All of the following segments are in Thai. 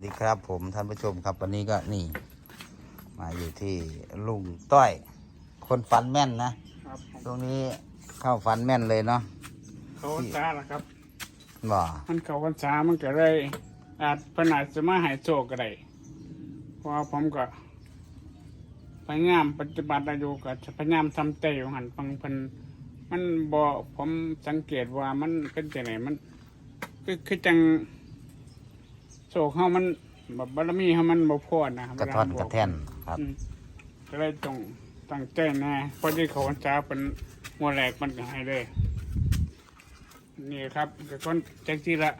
สวัสดีครับผมท่านผู้ชมครับวันนี้ก็นี่ มาอยู่ที่ลุงต้อย คนฝันแม่นนะครับตรงนี้เข้าฝันแม่นเลยเนาะเขาพรรษาละครับบ่มันเขาพรรษามันก็เลยอาจเพนอาจจะมาใหายโชคก็ได้เพราะว่าผมก็พยายามปฏิบัติอายุก็จะพยายามทำใจอยู่หันฟังเพิ่นมันบ่ผมสังเกตว่ามันเป็นจังไหนมันคือคือจัง โชคเฮามันแบบบารมีเฮามันบ่พอนะกระท่อนกระแท่นครับ อืมก็เลยต้องตั้งใจแน่พอดีเขาพรรษาเป็นหัวแหลกมันก็ให้เลย นี่ครับก็คนจังซี่ละ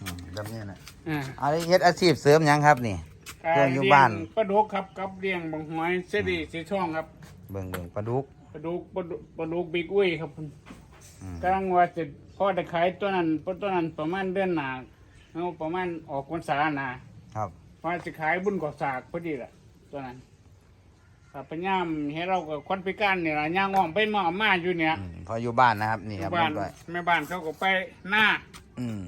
อืมแบบนี้นะอ่า เอาเฮ็ดอาชีพเสริมหยังครับนี่ เครื่องอยู่บ้าน เลี้งปลาดุกครับกับเลี้ยงบางหอยเสดีสีช่องครับเบิ่งเบิ่งปลาดุก ปลาดุกปลาดุกปลาดุกบิ๊กอุ้ยครับผมอืม กำลังว่าจะพอได้ขายตัวนั้นตัวนั้นประมาณเดือนหน้า เอาประมาณออกพรรษาหน้าครับว่าจะขายบุญก่อสากพอดีแหละตัวนั้นครับพยายามให้เรากับคนพิการเนี่ยล่ะย่างอ้อมไปมาเอามาอยู่เนี่ยอืมพออยู่บ้านนะครับนี่ครับบ้านลุงต้อยแม่บ้านเขาก็ไปหน้าอืม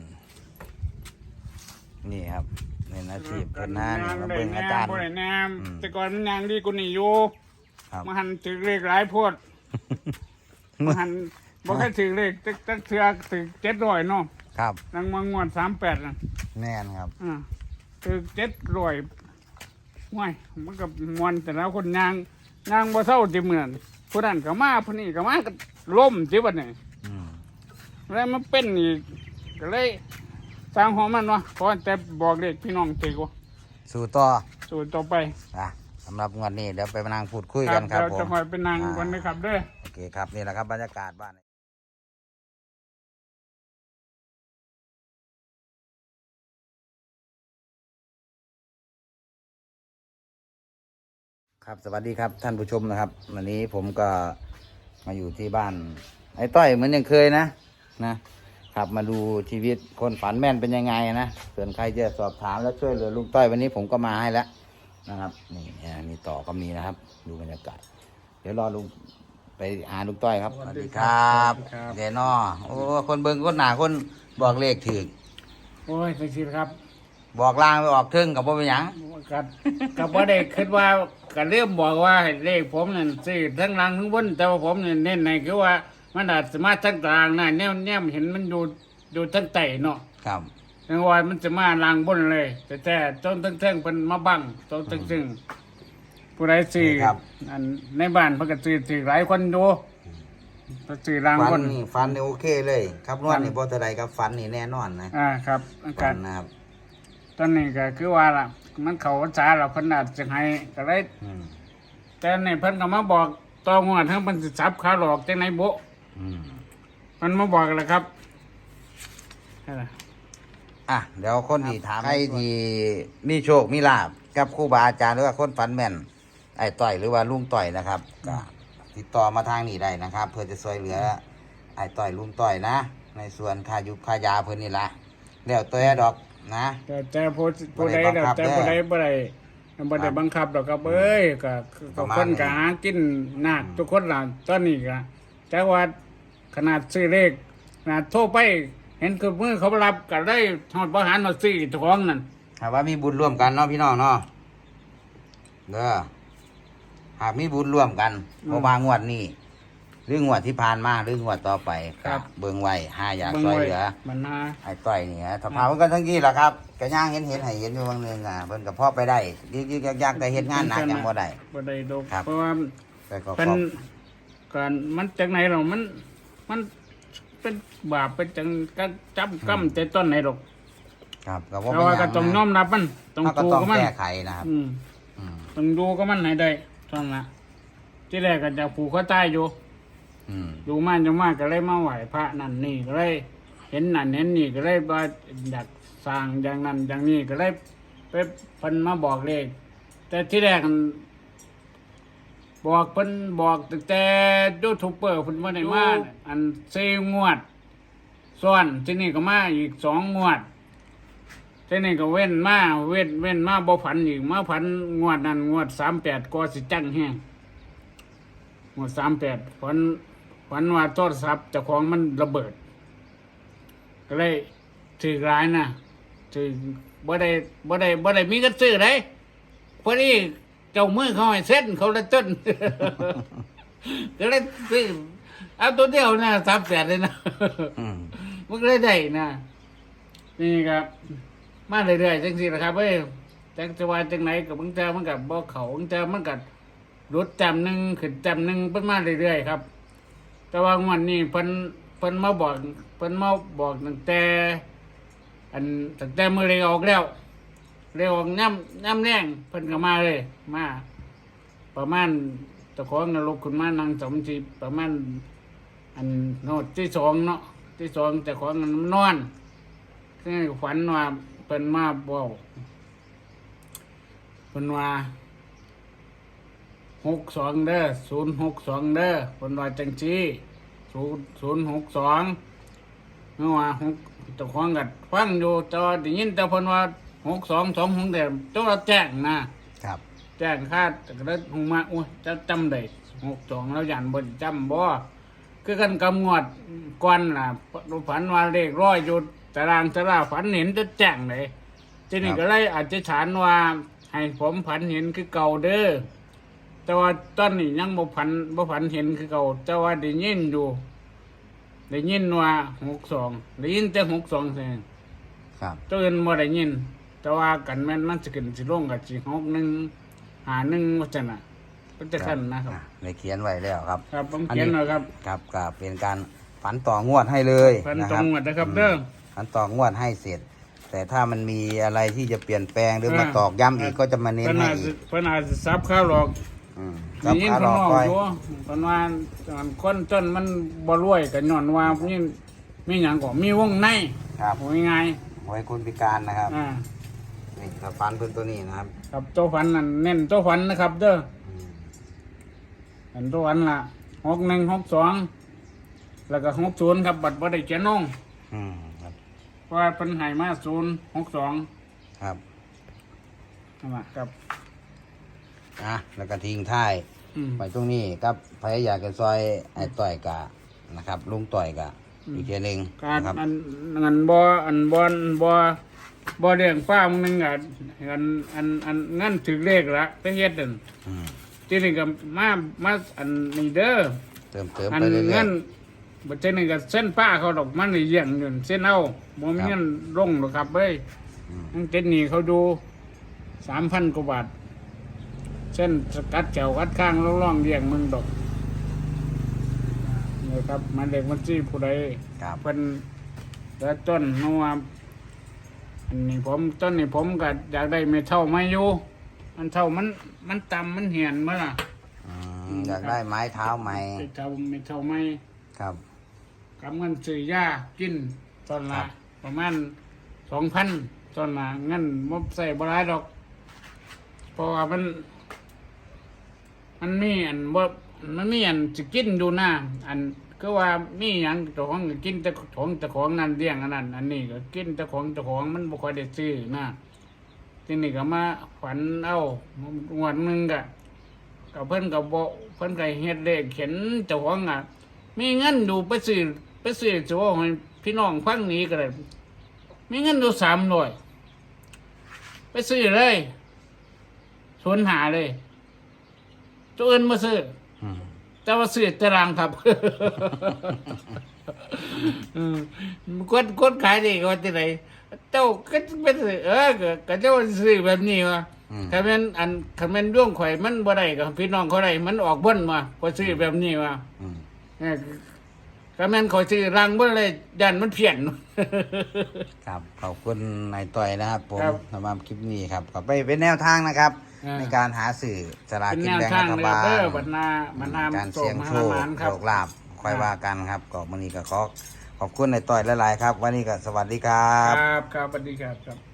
นี่ครับนี่อาชีพเพิ่นหน้านี่มาเบิ่งอาจารย์ บ่ได้แนมอืมแต่ก่อนมันยังดีกว่านี่อยู่ครับ มาหันถือเลขหลายโพดมาหันบ่เคยถือเลขตั้งตั้งเทือถือเจ็ดร้อยเนาะ ครับนังมางวดสามแปดนะแม่นครับอ่าถือเจ็ดร้อยห่วยมันก็มวนแต่ละคนยางยางบ่เท่าจิเหมือนผู้นั้นก็มาผู้นี้ก็มาก็ล้มจิบัดนี่อืมแล้วมันเป็นอีกก็เลยสร้างหัวมันวะเพราะแต่บอกเด็กพี่น้องถือว่าสู่ต่อสู่ต่อไปอะสำหรับงวดนี้เดี๋ยวไปนั่งพูดคุยกันครับเราผจะมคอยเป็นนางอ่าวันนี้ครับเด้อ โอเคครับนี่แหละครับบรรยากาศบ้าน ครับสวัสดีครับท่านผู้ชมนะครับ วันนี้ผมก็มาอยู่ที่บ้าน ไอ้ต้อยเหมือนยังเคยนะนะครับมาดูชีวิตคนฝันแม่นเป็นยังไงนะส่วนใครจะสอบถามและช่วยเหลือลุงต้อยวันนี้ผมก็มาให้แล้วนะครับนี่อ่ามีต่อก็มีนะครับ ดูบรรยากาศเดี๋ยวรอลุงไปหาลุงต้อยครับสวัสดีครับบสวัสดีครับเดนอโอ้คนเบิ่งคนหนาคนบอกเลขถึกโอ้ยจังซี่ครับ บอกล่างไปออกทึ่งกับบ่เป็นหยังกับกับว่าได้คิดว่าก็เริ่มบอกว่าให้เลขผมนั่นซื้อทั้งล่างทั้งบนแต่ว่าผมเนี่ยเน้นในคือว่ามันอาจสามารถทั้งกลางนะแนวแนวเห็นมันอยู่อยู่ทั้งไตเนาะครับจังว่ามันจะมาล่างบนเลย แต่แต่ต้นทั้งเทิงเป็นมาบังต้นทั้งซึ่งผู้ใดซื้ออันในบ้านเพิ่นก็ซื้อซื้อหลายคนดูซื้อล่างฟับนนนี่ฟันนี่โอเคเลย ครับนวดนี่บ่เท่าใดครับฟันนี่แน่นอนนะอ่าครับ อาฟักาศนนะครับ ตอนนี้ก็คือว่าล่ะ มันเขาภาษาเราเพิ่นอาจจะให้ก็เลยอืมแต่นี่เพิ่นก็มาบอกตองวดทั้งเพิ่นสิจับขาหลอกจังไหนโบะอืมมันมาบอกแล้วครับนั่นล่ะอะเดี๋ยวคนที่ถามใครที่มีโชคมีลาบกับครูบาอาจารย์หรือว่าคนฝันแม่น ไอ้ต่อยหรือว่าลุงต่อยนะครับก็ติดต่อมาทางนี้ได้นะครับ เพื่อจะช่วยเหลือ ไอ้ต่อยลุงต่อยนะ ในส่วนค่ายุคค่ายาเพิ่นนี่ละแล้วตัวดอก นะ แต่แต่ผู้ผู้ใดบ่ได้บังคับแต่ผู้ใดเด้อบ่ได้บ่ได้บังคับดอกครับเอ้ยก็คือประก็มาณคนนี้ ก็หากินหนักทุกคนล่ะตอนนี้ก็แต่ว่าขนาดซื้อเลขขนาดโทรไป เห็นคือมือเขารับก็ได้ทอดประหารมาซื้อเจ้าของนั่น หากว่ามีบุญร่วมกันเนาะพี่น้องเนาะเด้อหากมีบุญร่วมกันเพราะว่างวดนี้ห รืองวดที่ผ่านมาหรืองวดต่อไปก็เบิ่งไว้ห้าอยากเบิ่งช่วยไว้เหลือ มันมา ไอ้ต้อยนี่ฮะถ้าพามันก็ทั้งที่แหละครับก็ย่างเห็นเห็นให้เห็นอยู่บางเนึงอะเพิ่นก็พอไปได้ยึกๆยักๆแต่เฮ็ดงานหนักยังบ่ได้ บ่ได้ดอกครับ เพราะว่าแต่ก็เป็นขอบการมันจากไหนหรอกมัน มันเป็นบาปเป็นจังก็จับกำแต่ต้นไหนหรอกครับก็บ่แต่เป็นว่าหก็ยังต้องยอนะมรับมันต้องเขาก็ดูต้องกับมันแก้ไขนะครับอืมอืมต้องดูกับมันให้ได้ท่องละที่แรกก็จะผูกข้อใต้อยู่อืม ดูมากจะมากก็เลยมาไหวพระนั่นนี่ก็เลย เห็นนั่นเห็นนี่ก็เลยว่าอยากสร้างอย่างนั้นอย่างนี้ก็เลยไปเพิ่นมาบอกเลขแต่ที่แรกบอกเพิ่นบอกแต่ยูทูบเบอร์เพิ่นบ่ได้มาอันสี่งวดส่วนที่นี่ก็มาอีกสองงวดที่นี่ก็เว้นมาเว้นเว้นมาบ่ผันอีกมาผันงวดนั้นงวดสามแปดก็สิจังแห้งงวดสามแปดผัน ผันว่าโทรศัพท์เจ้าของมันระเบิด ก็เลยถือร้ายนะถือบ่ได้บ่ได้บ่ได้มีเงินซื้อได้พอดีเจ้ามือเขาให้เส้นเขาละต้นก็เลยซื้อเอาตัวเดียวนะสามแสนเลยนะอืมมันก็เลยได้นะนี่ครับ มาเรื่อยๆจังสินะครับเอ้ยจังจะว่าจังไหนกับบางเจ้ามันกับบ่เขาบางเจ้ามันกับรถจำหนึ่งขึ้นจำหนึ่งเป็นมาเรื่อยๆครับ แต่ว่างวันนี้เพิ่นเพิ่นมาบอกเพิ่นมาบอกตั้งแต่อันตั้งแต่มือเลยออกแล้วเลยออกย่ำย่ำแรงเพิ่นก็มาเลย มา ประมาณตะของนรกคุณมานั่งสมทีประมาณอันโนดที่สองเนาะที่สองแต่ของมันนอนคือฝันว่าเพิ่นมาบอกเพิ่นว่า หกสองเด้อศูนย์หกสองเด้อเพิ่นว่าจังซี่ศูนย์ศูนย์หกสองเมื่อว่าหกเจ้าของกัดฟังอยู่แต่ว่าได้ยินแต่เพิ่นว่าหกสองสองหกแต่ต้องเราแจ้งนะครับ แจ้งคาดแต่ก็ได้หงมาอุ้ยจะจำได้หกสองแล้วยันบนจำบ่คือกันกำงวดก่อนล่ะฝันว่าเลขร้อยอยู่ตารางตารางฝันเห็นจะแจ้งเลยทีนี้ครับก็เลยอาจจะฐานว่าให้ผมฝันเห็นคือเก่าเด้อ แต่ว่าตอนนี้ยังบ่ฝันบ่ฝันเห็นคือเก่าแต่ว่าได้ยินอยู่ได้ยินว่าหกสองได้ยินแต่หกสองแสงครับตัวอื่นบ่ได้ยิน แต่ว่ากันแม่นมันสิขึ้นสิลงกับสิหกหนึ่งหาหนึ่งว่าจังน่ะก็จะขั้นนะครับ อะได้เขียนไว้แล้วครับ ครับผมเขียนหน่อยครับครับก็เป็นการฝันต่องวดให้เลยพันนะตครรับงหมดนะครับเด้อ ฝันต่องวดให้เสร็จ แต่ถ้ามันมีอะไรที่จะเปลี่ยนแปลงหรืออ่ามาตอกย้ำอีกก็จะมาเน้นเพิ่นให้อาจอีสิกเพิ่นอาจสิซับข้าวหรอก อืมคได้รับยินขาเพิ่รนอเว้าคอยอยู่เพิ่นว่าอันคนจนมันบ่รวยก็ย้อนว่ามีมีหยังก็มีวงในครับโอ้ยง่ายไว้คุณพิการนะครับอ่านี่ถ้าฟันเพิ่นตัวนี้นะครับครับตัวฝันนั่นเน้นตัวฝันนะครับเด้ออืมอันตัวฝันล่ะ61 62แล้วก็60ครับบัตรบ่ได้เขียนลงอืมครับเพราะว่าเพิ่นให้มา062ครับ นั่นล่ะครับ อะแล้วก็ทิ้งท้ายอืม ไปตรงนี้ครับพยายากจะซอยไอ้ต่อยกะนะครับ ลุงต่อยกะอีกเทียหนึงการนะครับ อันอันบ่อันบ่อันบ่บ่เลี้ยงฟ้ามึงนึงอะอันอันอันงั้นถึงเลขละไปเฮ็ดนั่นอืมทีนี้ก็มามาอันนี้เด้อเติมเติมอันไปเรื่องั้ยนบัดเจนี่ก็เส้นป้าเขาดอกมันนี่เลี้ยงอยู่เส้นเอาบ่มีเงินลงหรอกครับเอ้ยๆอืมทั้งเจ็ดนี่เขาดู3,000กว่าบาท เส้นสกัดแก้วกัดข้างแล้วล่องเลี้ยงมึงดอกนี่ครับมันเด็กมันจี้ผู้ใดครับเป็นแล้วต้นนัวอันนี้ผมต้นนี้ผมก็อยากได้ไม่เท่าไม่อยู่มันเท่ามันมันต่ำมันเหียนมาล่ะอืมอยากได้ไม้เท้าใหม่ไม่เท่าไม่เท่าไม่ครับกำเงินซื้อยากินตอนครัละบประมาณสองพันตอนละเงินมบใส่บรายดอกเพราะว่ามัน มันมีอันว่ามันมีอันจะกินดูหน้าอันก็ว่ามีอย่างเจ้าของก็กินแต่ของเจ้าของนั่นเลี้ยงอันนั้นอันนี้ก็กินแต่ของเจ้าของมันบ่ค่อยได้ซื้อนะทีนี้ก็มาฝันเอางวดหนึงก็กับเพิ่นก็บ่เพิ่นก็เฮ็ดเลขเขียนเจ้าของอะมีเงินอยู่ไปซื้อไปซื้อจะว่าให้พี่น้องฟังนี้ก็ได้มีเงินอยู่สามร้อยไปซื้อเลยสวนหาเลย ตัวอื่นมาซื้ออืมแต่ว่าซื้อตารางครับอืมกดกดขายดีกว่าที่ไหนเจ้าก็ไปซื้อเออก็ก็เจ้าซื้อแบบนี้วะอืมถ้าแม่นอันถ้าแม่นร่วงข่อยมันบ่ได้กับพี่น้องเขาได้มันออกเบิ้นมาก็ซื้อแบบนี้วะอืมเนี่ยก็แม่นข่อยซื้อรังเบิ้นเลยยันมันเพี้ยนครับขอบคุณนายต่อยนะครับผมครับสำหรับคลิปนี้ครับก็ไปเป็นแนวทางนะครับ อ่าในการหาสื่อสลากเป็นกินแนวแบ่งทารังฐเลยบาลเด้อบรรณาบรรณาการโศเสี่ยกงมโชหาคมานคโชรับ คลาภค่อยอ่าว่ากันครับก็มันนี้ก็ขอขอบคุณนายต่อยหลายๆครับ วันนี้ก็สวัสดีครับครับครับสวัสดีครับครับ